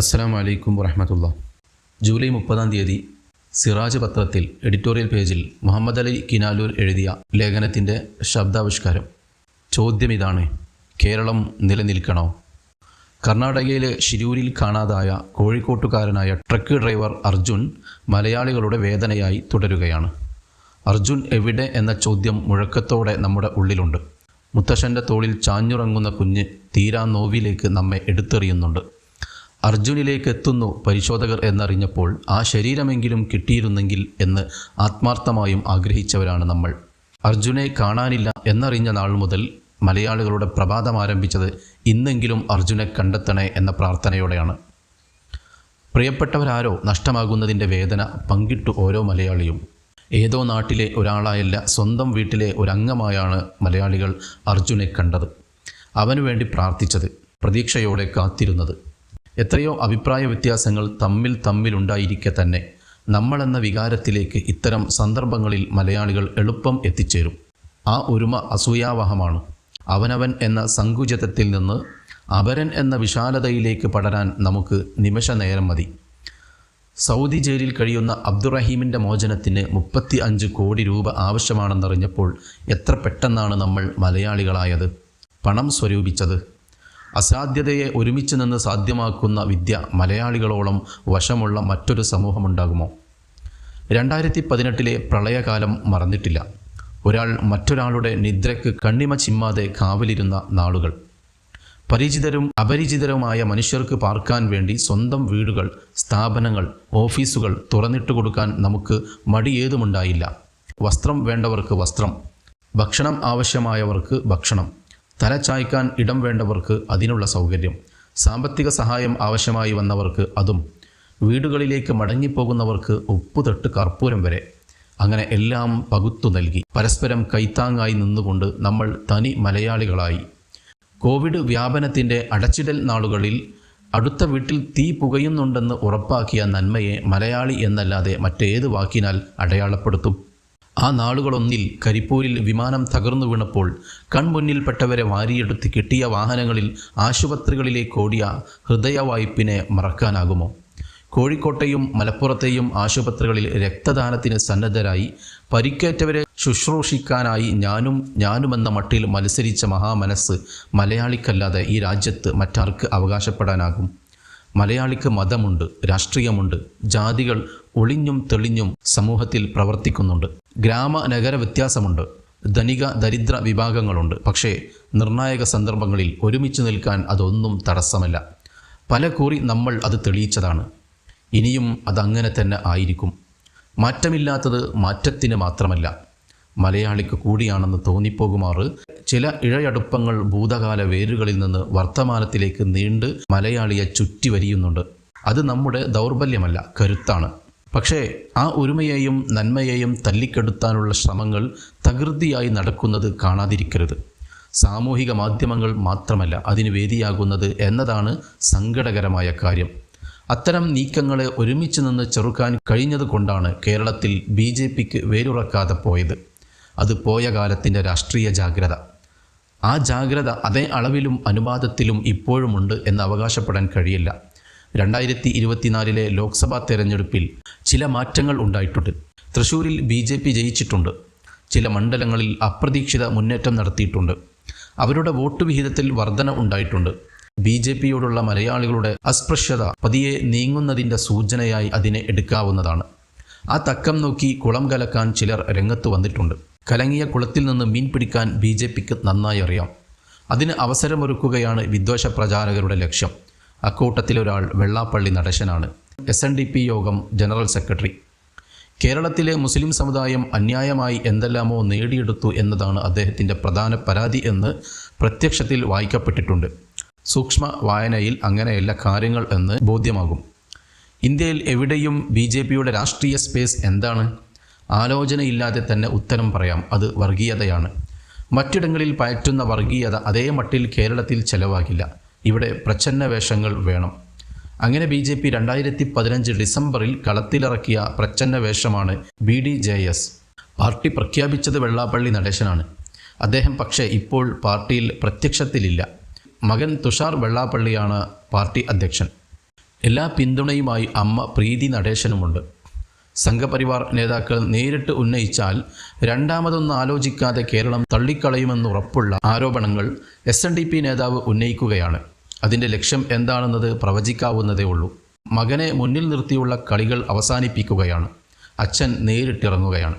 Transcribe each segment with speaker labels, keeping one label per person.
Speaker 1: അസ്സാം വലൈക്കും വറഹമത്തുള്ള ജൂലൈ മുപ്പതാം തീയതി സിറാജ് പത്രത്തിൽ എഡിറ്റോറിയൽ പേജിൽ മുഹമ്മദ് അലി കിനാലൂർ എഴുതിയ ലേഖനത്തിന്റെ ശബ്ദാവിഷ്കാരം. ചോദ്യം ഇതാണ്. കേരളം നിലനിൽക്കണോ? കർണാടകയിലെ ഷിരൂരിൽ കാണാതായ കോഴിക്കോട്ടുകാരനായ ട്രക്ക് ഡ്രൈവർ അർജുൻ മലയാളികളുടെ വേദനയായി തുടരുകയാണ്. അർജുൻ എവിടെ എന്ന ചോദ്യം മുഴക്കത്തോടെ നമ്മുടെ ഉള്ളിലുണ്ട്. മുത്തശ്ശന്റെ തോളിൽ ചാഞ്ഞുറങ്ങുന്ന കുഞ്ഞ് തീരാ നോവിലേക്ക് നമ്മെ എടുത്തെറിയുന്നുണ്ട്. അർജുനിലേക്ക് എത്തുന്നു പരിശോധകർ എന്നറിഞ്ഞപ്പോൾ ആ ശരീരമെങ്കിലും കിട്ടിയിരുന്നെങ്കിൽ എന്ന് ആത്മാർത്ഥമായും ആഗ്രഹിച്ചവരാണ് നമ്മൾ. അർജുനെ കാണാനില്ല എന്നറിഞ്ഞ നാൾ മുതൽ മലയാളികളുടെ പ്രഭാതം ആരംഭിച്ചത് ഇന്നെങ്കിലും അർജുനെ കണ്ടെത്തണേ എന്ന പ്രാർത്ഥനയോടെയാണ്. പ്രിയപ്പെട്ടവരാരോ നഷ്ടമാകുന്നതിന്റെ വേദന പങ്കിട്ടു ഓരോ മലയാളിയും. ഏതോ നാട്ടിലെ ഒരാളായല്ല സ്വന്തം വീട്ടിലെ ഒരംഗമായാണ് മലയാളികൾ അർജുനെ കണ്ടത്. അവനു വേണ്ടി പ്രാർത്ഥിച്ചത് പ്രതീക്ഷയോടെ കാത്തിരുന്നത്. എത്രയോ അഭിപ്രായ വ്യത്യാസങ്ങൾ തമ്മിൽ തമ്മിലുണ്ടായിരിക്കെ തന്നെ നമ്മളെന്ന വികാരത്തിലേക്ക് ഇത്തരം സന്ദർഭങ്ങളിൽ മലയാളികൾ എളുപ്പം എത്തിച്ചേരും. ആ ഒരുമ അസൂയാവഹമാണ്. അവനവൻ എന്ന സങ്കുചിതത്തിൽ നിന്ന് അപരൻ എന്ന വിശാലതയിലേക്ക് പടരാൻ നമുക്ക് നിമിഷ നേരം മതി. സൗദി ജയിലിൽ കഴിയുന്ന അബ്ദുറഹീമിന്റെ മോചനത്തിന് മുപ്പത്തി അഞ്ച് കോടി രൂപ ആവശ്യമാണെന്നറിഞ്ഞപ്പോൾ എത്ര പെട്ടെന്നാണ് നമ്മൾ മലയാളികളായത്? പണം സ്വരൂപിച്ചത് അസാധ്യതയെ ഒരുമിച്ച് നിന്ന് സാധ്യമാക്കുന്ന വിദ്യ മലയാളികളോളം വശമുള്ള മറ്റൊരു സമൂഹമുണ്ടാകുമോ? രണ്ടായിരത്തി പതിനെട്ടിലെ പ്രളയകാലം മറന്നിട്ടില്ല. ഒരാൾ മറ്റൊരാളുടെ നിദ്രയ്ക്ക് കണ്ണിമ ചിമ്മാതെ കാവലിരുന്ന നാളുകൾ. പരിചിതരും അപരിചിതരുമായ മനുഷ്യർക്ക് പാർക്കാൻ വേണ്ടി സ്വന്തം വീടുകൾ സ്ഥാപനങ്ങൾ ഓഫീസുകൾ തുറന്നിട്ട് കൊടുക്കാൻ നമുക്ക് മടിയേതുമുണ്ടായില്ല. വസ്ത്രം വേണ്ടവർക്ക് വസ്ത്രം ഭക്ഷണം ആവശ്യമായവർക്ക് ഭക്ഷണം. തല ചായ്ക്കാൻ ഇടം വേണ്ടവർക്ക് അതിനുള്ള സൗകര്യം. സാമ്പത്തിക സഹായം ആവശ്യമായി വന്നവർക്ക് അതും. വീടുകളിലേക്ക് മടങ്ങിപ്പോകുന്നവർക്ക് ഉപ്പുതൊട്ട് കർപ്പൂരം വരെ. അങ്ങനെ എല്ലാം പകുത്തു നൽകി. പരസ്പരം കൈത്താങ്ങായി നിന്നുകൊണ്ട് നമ്മൾ തനി മലയാളികളായി. കോവിഡ് വ്യാപനത്തിന്റെ അടച്ചിടൽ നാളുകളിൽ അടുത്ത വീട്ടിൽ തീ പുകയുന്നുണ്ടെന്ന് ഉറപ്പാക്കിയ നന്മയെ മലയാളി എന്നല്ലാതെ മറ്റേത് വാക്കിനാൽ അടയാളപ്പെടുത്തും. ആ നാളുകളൊന്നിൽ കരിപ്പൂരിൽ വിമാനം തകർന്നു വീണപ്പോൾ കൺമുന്നിൽപ്പെട്ടവരെ വാരിയെടുത്ത് കിട്ടിയ വാഹനങ്ങളിൽ ആശുപത്രികളിലേക്ക് ഓടിയ ഹൃദയവായ്പിനെ മറക്കാനാകുമോ? കോഴിക്കോട്ടെയും മലപ്പുറത്തെയും ആശുപത്രികളിൽ രക്തദാനത്തിന് സന്നദ്ധരായി പരിക്കേറ്റവരെ ശുശ്രൂഷിക്കാനായി ഞാനും ഞാനുമെന്ന മട്ടിൽ മത്സരിച്ച മഹാമനസ് മലയാളിക്കല്ലാതെ ഈ രാജ്യത്ത് മറ്റാർക്ക് അവകാശപ്പെടാനാകും? മലയാളിക്ക് മതമുണ്ട് രാഷ്ട്രീയമുണ്ട് ജാതികൾ ഒളിഞ്ഞും തെളിഞ്ഞും സമൂഹത്തിൽ പ്രവർത്തിക്കുന്നുണ്ട്. ഗ്രാമ നഗര വ്യത്യാസമുണ്ട് ധനിക ദരിദ്ര വിഭാഗങ്ങളുണ്ട്. പക്ഷേ നിർണായക സന്ദർഭങ്ങളിൽ ഒരുമിച്ച് നിൽക്കാൻ അതൊന്നും തടസ്സമല്ല. പല കൂറി നമ്മൾ അത് തെളിയിച്ചതാണ്. ഇനിയും അതങ്ങനെ തന്നെ ആയിരിക്കും. മാറ്റമില്ലാത്തത് മാറ്റത്തിന് മാത്രമല്ല. മലയാളിക്ക് കൂടിയാണെന്ന് തോന്നിപ്പോകുമാറ്. ചില ഇഴയടുപ്പങ്ങൾ ഭൂതകാല വേരുകളിൽ നിന്ന് വർത്തമാനത്തിലേക്ക് നീണ്ട് മലയാളിയെ ചുറ്റി വരിയുന്നുണ്ട്. അത് നമ്മുടെ ദൗർബല്യമല്ല കരുത്താണ്. പക്ഷേ ആ ഒരുമയെയും നന്മയെയും തല്ലിക്കെടുത്താനുള്ള ശ്രമങ്ങൾ തകൃതിയായി നടക്കുന്നത് കാണാതിരിക്കരുത്. സാമൂഹിക മാധ്യമങ്ങൾ മാത്രമല്ല അതിന് വേദിയാകുന്നത് എന്നതാണ് സങ്കടകരമായ കാര്യം. അത്തരം നീക്കങ്ങളെ ഒരുമിച്ച് നിന്ന് ചെറുക്കാൻ കഴിഞ്ഞതുകൊണ്ടാണ് കേരളത്തിൽ ബി ജെ പിക്ക് വേരുറക്കാതെ പോയത്. അത് പോയ കാലത്തിന്റെ രാഷ്ട്രീയ ജാഗ്രത. ആ ജാഗ്രത അതേ അളവിലും അനുപാതത്തിലും ഇപ്പോഴുമുണ്ട് എന്ന് അവകാശപ്പെടാൻ കഴിയില്ല. രണ്ടായിരത്തി ഇരുപത്തിനാലിലെ ലോക്സഭാ തെരഞ്ഞെടുപ്പിൽ ചില മാറ്റങ്ങൾ ഉണ്ടായിട്ടുണ്ട്. തൃശ്ശൂരിൽ ബി ജെ പി ജയിച്ചിട്ടുണ്ട്. ചില മണ്ഡലങ്ങളിൽ അപ്രതീക്ഷിത മുന്നേറ്റം നടത്തിയിട്ടുണ്ട്. അവരുടെ വോട്ട് വിഹിതത്തിൽ വർധന ഉണ്ടായിട്ടുണ്ട്. ബി ജെ പിയോടുള്ള മലയാളികളുടെ അസ്പൃശ്യത പതിയെ നീങ്ങുന്നതിന്റെ സൂചനയായി അതിനെ എടുക്കാവുന്നതാണ്. ആ തക്കം നോക്കി കുളം കലക്കാൻ ചിലർ രംഗത്ത് വന്നിട്ടുണ്ട്. കലങ്ങിയ കുളത്തിൽ നിന്ന് മീൻ പിടിക്കാൻ ബി ജെ പിക്ക് നന്നായി അറിയാം. അതിന് അവസരമൊരുക്കുകയാണ് വിദ്വേഷ പ്രചാരകരുടെ ലക്ഷ്യം. അക്കൂട്ടത്തിലൊരാൾ വെള്ളാപ്പള്ളി നടേശനാണ്. എസ് എൻ ഡി പി യോഗം ജനറൽ സെക്രട്ടറി. കേരളത്തിലെ മുസ്ലിം സമുദായം അന്യായമായി എന്തെല്ലാമോ നേടിയെടുത്തു എന്നതാണ് അദ്ദേഹത്തിന്റെ പ്രധാന പരാതി എന്ന് പ്രത്യക്ഷത്തിൽ വായിക്കപ്പെട്ടിട്ടുണ്ട്. സൂക്ഷ്മ വായനയിൽ അങ്ങനെയല്ല കാര്യങ്ങൾ എന്ന് ബോധ്യമാകും. ഇന്ത്യയിൽ എവിടെയും ബി രാഷ്ട്രീയ സ്പേസ് എന്താണ്? ആലോചനയില്ലാതെ തന്നെ ഉത്തരം പറയാം. അത് വർഗീയതയാണ്. മറ്റിടങ്ങളിൽ പയറ്റുന്ന വർഗീയത അതേ മട്ടിൽ കേരളത്തിൽ ചെലവാകില്ല. ഇവിടെ പ്രച്ഛന്ന വേഷങ്ങൾ വേണം. അങ്ങനെ ബി ജെ പി രണ്ടായിരത്തി പതിനഞ്ച് ഡിസംബറിൽ കളത്തിലിറക്കിയ പ്രച്ഛന്ന വേഷമാണ് B D J S. Party പ്രഖ്യാപിച്ചത് വെള്ളാപ്പള്ളി നടേശനാണ്. അദ്ദേഹം പക്ഷേ ഇപ്പോൾ പാർട്ടിയിൽ പ്രത്യക്ഷത്തിലില്ല. മകൻ തുഷാർ വെള്ളാപ്പള്ളിയാണ് പാർട്ടി അധ്യക്ഷൻ. എല്ലാ പിന്തുണയുമായി അമ്മ പ്രീതി നടേശനുമുണ്ട്. സംഘപരിവാർ നേതാക്കൾ നേരിട്ട് ഉന്നയിച്ചാൽ രണ്ടാമതൊന്നും ആലോചിക്കാതെ കേരളം തള്ളിക്കളയുമെന്നുറപ്പുള്ള ആരോപണങ്ങൾ എസ് എൻ ഡി പി നേതാവ് ഉന്നയിക്കുകയാണ്. അതിന്റെ ലക്ഷ്യം എന്താണെന്നത് പ്രവചിക്കാവുന്നതേ ഉള്ളൂ. മകനെ മുന്നിൽ നിർത്തിയുള്ള കളികൾ അവസാനിപ്പിക്കുകയാണ്. അച്ഛൻ നേരിട്ടിറങ്ങുകയാണ്.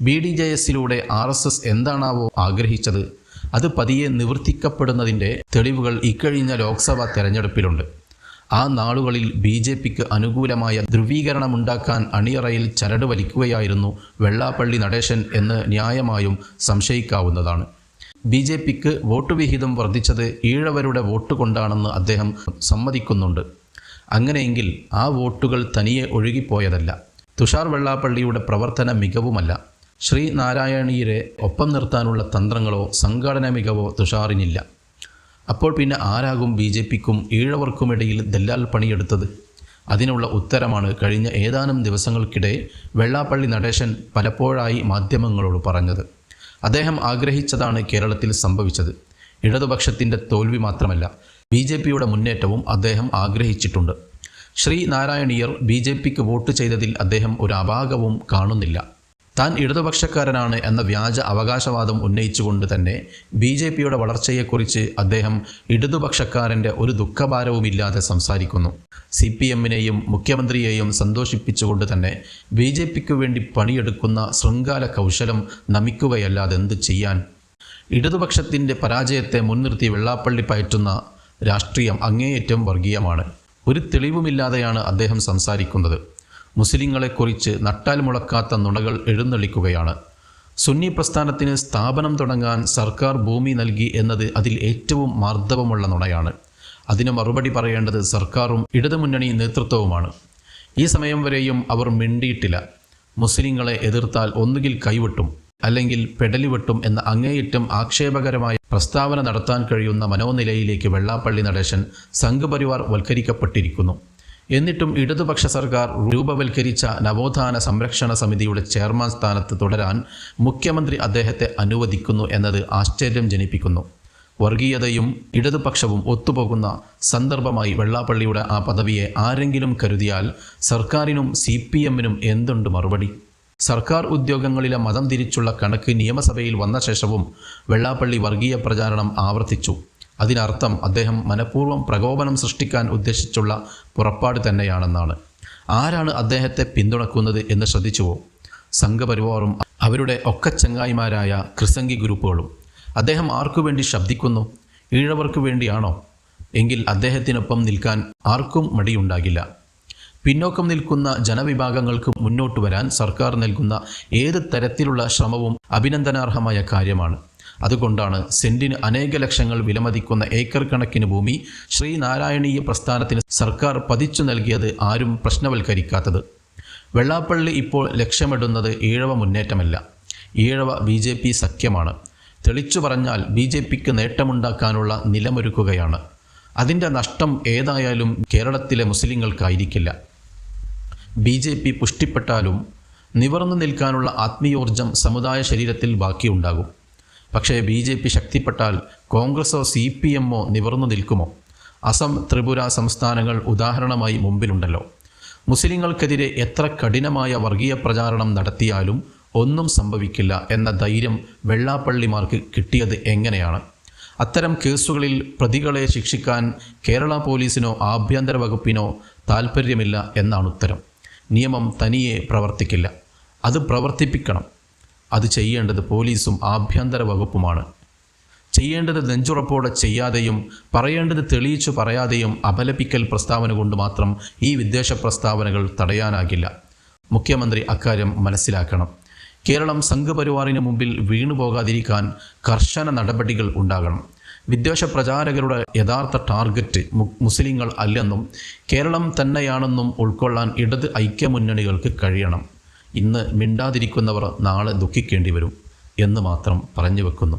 Speaker 1: ബി ഡി ജെ എസിലൂടെ ആർ എസ് എസ് എന്താണാവോ ആഗ്രഹിച്ചത് അത് പതിയെ നിവർത്തിക്കപ്പെടുന്നതിന്റെ തെളിവുകൾ ഇക്കഴിഞ്ഞ ലോക്സഭാ തെരഞ്ഞെടുപ്പിലുണ്ട്. ആ നാളുകളിൽ ബി ജെ പിക്ക് അനുകൂലമായ ധ്രുവീകരണമുണ്ടാക്കാൻ അണിയറയിൽ ചരട് വലിക്കുകയായിരുന്നു വെള്ളാപ്പള്ളി നടേശൻ എന്ന് ന്യായമായും സംശയിക്കാവുന്നതാണ്. ബി ജെ പിക്ക് വോട്ട് വിഹിതം വർദ്ധിച്ചത് ഈഴവരുടെ വോട്ട് കൊണ്ടാണെന്ന് അദ്ദേഹം സമ്മതിക്കുന്നുണ്ട്. അങ്ങനെയെങ്കിൽ ആ വോട്ടുകൾ തനിയെ ഒഴുകിപ്പോയതല്ല. തുഷാർ വെള്ളാപ്പള്ളിയുടെ പ്രവർത്തന മികവുമല്ല. ശ്രീ നാരായണീയരെ ഒപ്പം നിർത്താനുള്ള തന്ത്രങ്ങളോ സംഘടന മികവോ തുഷാറിനില്ല. അപ്പോൾ പിന്നെ ആരാകും ബി ജെ പിക്കും ഈഴവർക്കുമിടയിൽ ദല്ലാൽ പണിയെടുത്തത്? അതിനുള്ള ഉത്തരമാണ് കഴിഞ്ഞ ഏതാനും ദിവസങ്ങൾക്കിടെ വെള്ളാപ്പള്ളി നടേശൻ പലപ്പോഴായി മാധ്യമങ്ങളോട് പറഞ്ഞത്. അദ്ദേഹം ആഗ്രഹിച്ചതാണ് കേരളത്തിൽ സംഭവിച്ചത്. ഇടതുപക്ഷത്തിന്റെ തോൽവി മാത്രമല്ല ബി ജെ പിയുടെ മുന്നേറ്റവും അദ്ദേഹം ആഗ്രഹിച്ചിട്ടുണ്ട്. ശ്രീ നാരായണീയർ ബി ജെ പിക്ക് വോട്ട് ചെയ്തതിൽ അദ്ദേഹം ഒരു അപാകവും കാണുന്നില്ല. താൻ ഇടതുപക്ഷക്കാരനാണ് എന്ന വ്യാജ അവകാശവാദം ഉന്നയിച്ചുകൊണ്ട് തന്നെ ബി ജെ പിയുടെ വളർച്ചയെക്കുറിച്ച് അദ്ദേഹം ഇടതുപക്ഷക്കാരന്റെ ഒരു ദുഃഖഭാരവുമില്ലാതെ സംസാരിക്കുന്നു. സി പി എമ്മിനെയും മുഖ്യമന്ത്രിയെയും സന്തോഷിപ്പിച്ചുകൊണ്ട് തന്നെ ബി ജെ പിക്ക് വേണ്ടി പണിയെടുക്കുന്ന ശൃംഖാല കൗശലം നമിക്കുകയല്ലാതെ എന്ത് ചെയ്യാൻ? ഇടതുപക്ഷത്തിന്റെ പരാജയത്തെ മുൻനിർത്തി വെള്ളാപ്പള്ളി പയറ്റുന്ന രാഷ്ട്രീയം അങ്ങേയറ്റം വർഗീയമാണ്. ഒരു തെളിവുമില്ലാതെയാണ് അദ്ദേഹം സംസാരിക്കുന്നത്. മുസ്ലിങ്ങളെക്കുറിച്ച് നട്ടാൽ മുളക്കാത്ത നുണകൾ എഴുന്നള്ളിക്കുകയാണ്. സുന്നി പ്രസ്ഥാനത്തിന് സ്ഥാപനം തുടങ്ങാൻ സർക്കാർ ഭൂമി നൽകി എന്നത് അതിൽ ഏറ്റവും മാർദ്ദവമുള്ള നുണയാണ്. അതിന് മറുപടി പറയേണ്ടത് സർക്കാരും ഇടതുമുന്നണി നേതൃത്വവുമാണ്. ഈ സമയം വരെയും അവർ മിണ്ടിയിട്ടില്ല. മുസ്ലിങ്ങളെ എതിർത്താൽ ഒന്നുകിൽ കൈവിട്ടും അല്ലെങ്കിൽ പെടലിവെട്ടും എന്ന അങ്ങേയറ്റം ആക്ഷേപകരമായ പ്രസ്താവന നടത്താൻ കഴിയുന്ന മനോനിലയിലേക്ക് വെള്ളാപ്പള്ളി നടേശൻ സംഘപരിവാർ വൽക്കരിക്കപ്പെട്ടിരിക്കുന്നു. എന്നിട്ടും ഇടതുപക്ഷ സർക്കാർ രൂപവൽക്കരിച്ച നവോത്ഥാന സംരക്ഷണ സമിതിയുടെ ചെയർമാൻ സ്ഥാനത്ത് തുടരാൻ മുഖ്യമന്ത്രി അദ്ദേഹത്തെ അനുവദിക്കുന്നു എന്നത് ആശ്ചര്യം ജനിപ്പിക്കുന്നു. വർഗീയതയും ഇടതുപക്ഷവും ഒത്തുപോകുന്ന സന്ദർഭമായി വെള്ളാപ്പള്ളിയുടെ ആ പദവിയെ ആരെങ്കിലും കരുതിയാൽ സർക്കാരിനും സി പി എമ്മിനും എന്തുണ്ട് മറുപടി? സർക്കാർ ഉദ്യോഗങ്ങളിലെ മതം തിരിച്ചുള്ള കണക്ക് നിയമസഭയിൽ വന്ന ശേഷവും വെള്ളാപ്പള്ളി വർഗീയ പ്രചാരണം ആവർത്തിച്ചു. അതിനർത്ഥം അദ്ദേഹം മനഃപൂർവം പ്രകോപനം സൃഷ്ടിക്കാൻ ഉദ്ദേശിച്ചുള്ള പുറപ്പാട് തന്നെയാണെന്നാണ്. ആരാണ് അദ്ദേഹത്തെ പിന്തുണക്കുന്നത് എന്ന് ശ്രദ്ധിച്ചുവോ? സംഘപരിവാറും അവരുടെ ഒക്കച്ചങ്ങായിമാരായ ക്രിസംഗി ഗ്രൂപ്പുകളും അദ്ദേഹം ആർക്കു വേണ്ടി ശബ്ദിക്കുന്നു? ഈഴവർക്ക് വേണ്ടിയാണോ? എങ്കിൽ അദ്ദേഹത്തിനൊപ്പം നിൽക്കാൻ ആർക്കും മടിയുണ്ടാകില്ല. പിന്നോക്കം നിൽക്കുന്ന ജനവിഭാഗങ്ങൾക്ക് മുന്നോട്ട് വരാൻ സർക്കാർ നൽകുന്ന ഏത് തരത്തിലുള്ള ശ്രമവും അഭിനന്ദനാർഹമായ കാര്യമാണ്. അതുകൊണ്ടാണ് സെന്റിന് അനേക ലക്ഷങ്ങൾ വിലമതിക്കുന്ന ഏക്കർ കണക്കിന് ഭൂമി ശ്രീനാരായണീയ പ്രസ്ഥാനത്തിന് സർക്കാർ പതിച്ചു നൽകിയത് ആരും പ്രശ്നവൽക്കരിക്കാത്തത്. വെള്ളാപ്പള്ളി ഇപ്പോൾ ലക്ഷ്യമിടുന്നത് ഈഴവ മുന്നേറ്റമല്ല. ഈഴവ ബി ജെ പി സഖ്യമാണ്. തെളിച്ചു പറഞ്ഞാൽ ബി ജെ പിക്ക് നേട്ടമുണ്ടാക്കാനുള്ള നിലമൊരുക്കുകയാണ്. അതിന്റെ നഷ്ടം ഏതായാലും കേരളത്തിലെ മുസ്ലിങ്ങൾക്കായിരിക്കില്ല. ബി ജെ പി പുഷ്ടിപ്പെട്ടാലും നിവർന്നു നിൽക്കാനുള്ള ആത്മീയോർജം സമുദായ ശരീരത്തിൽ ബാക്കിയുണ്ടാകും. പക്ഷേ ബി ജെ പി ശക്തിപ്പെട്ടാൽ കോൺഗ്രസോ സി പി എമ്മോ നിവർന്നു നിൽക്കുമോ? അസം ത്രിപുര സംസ്ഥാനങ്ങൾ ഉദാഹരണമായി മുമ്പിലുണ്ടല്ലോ. മുസ്ലിങ്ങൾക്കെതിരെ എത്ര കഠിനമായ വർഗീയ പ്രചാരണം നടത്തിയാലും ഒന്നും സംഭവിക്കില്ല എന്ന ധൈര്യം വെള്ളാപ്പള്ളിമാർക്ക് കിട്ടിയത് എങ്ങനെയാണ്? അത്തരം കേസുകളിൽ പ്രതികളെ ശിക്ഷിക്കാൻ കേരള പോലീസിനോ ആഭ്യന്തര വകുപ്പിനോ താൽപ്പര്യമില്ല എന്നാണ് ഉത്തരം. നിയമം തനിയെ പ്രവർത്തിക്കില്ല. അത് പ്രവർത്തിപ്പിക്കണം. അത് ചെയ്യേണ്ടത് പോലീസും ആഭ്യന്തര വകുപ്പുമാണ്. ചെയ്യേണ്ടത് നെഞ്ചുറപ്പോടെ ചെയ്യാതെയും പറയേണ്ടത് തെളിയിച്ചു പറയാതെയും അപലപിക്കൽ പ്രസ്താവന കൊണ്ട് മാത്രം ഈ വിദ്വേഷ പ്രസ്താവനകൾ തടയാനാകില്ല. മുഖ്യമന്ത്രി അക്കാര്യം മനസ്സിലാക്കണം. കേരളം സംഘപരിവാറിന് മുമ്പിൽ വീണുപോകാതിരിക്കാൻ കർശന നടപടികൾ ഉണ്ടാകണം. വിദ്വേഷ പ്രചാരകരുടെ യഥാർത്ഥ ടാർഗറ്റ് മുസ്ലിങ്ങൾ അല്ലെന്നും കേരളം തന്നെയാണെന്നും ഉൾക്കൊള്ളാൻ ഇടത് ഐക്യമുന്നണികൾക്ക് കഴിയണം. ഇന്ന് മിണ്ടാതിരിക്കുന്നവർ നാളെ ദുഃഖിക്കേണ്ടി വരും എന്ന് മാത്രം പറഞ്ഞു വെക്കുന്നു.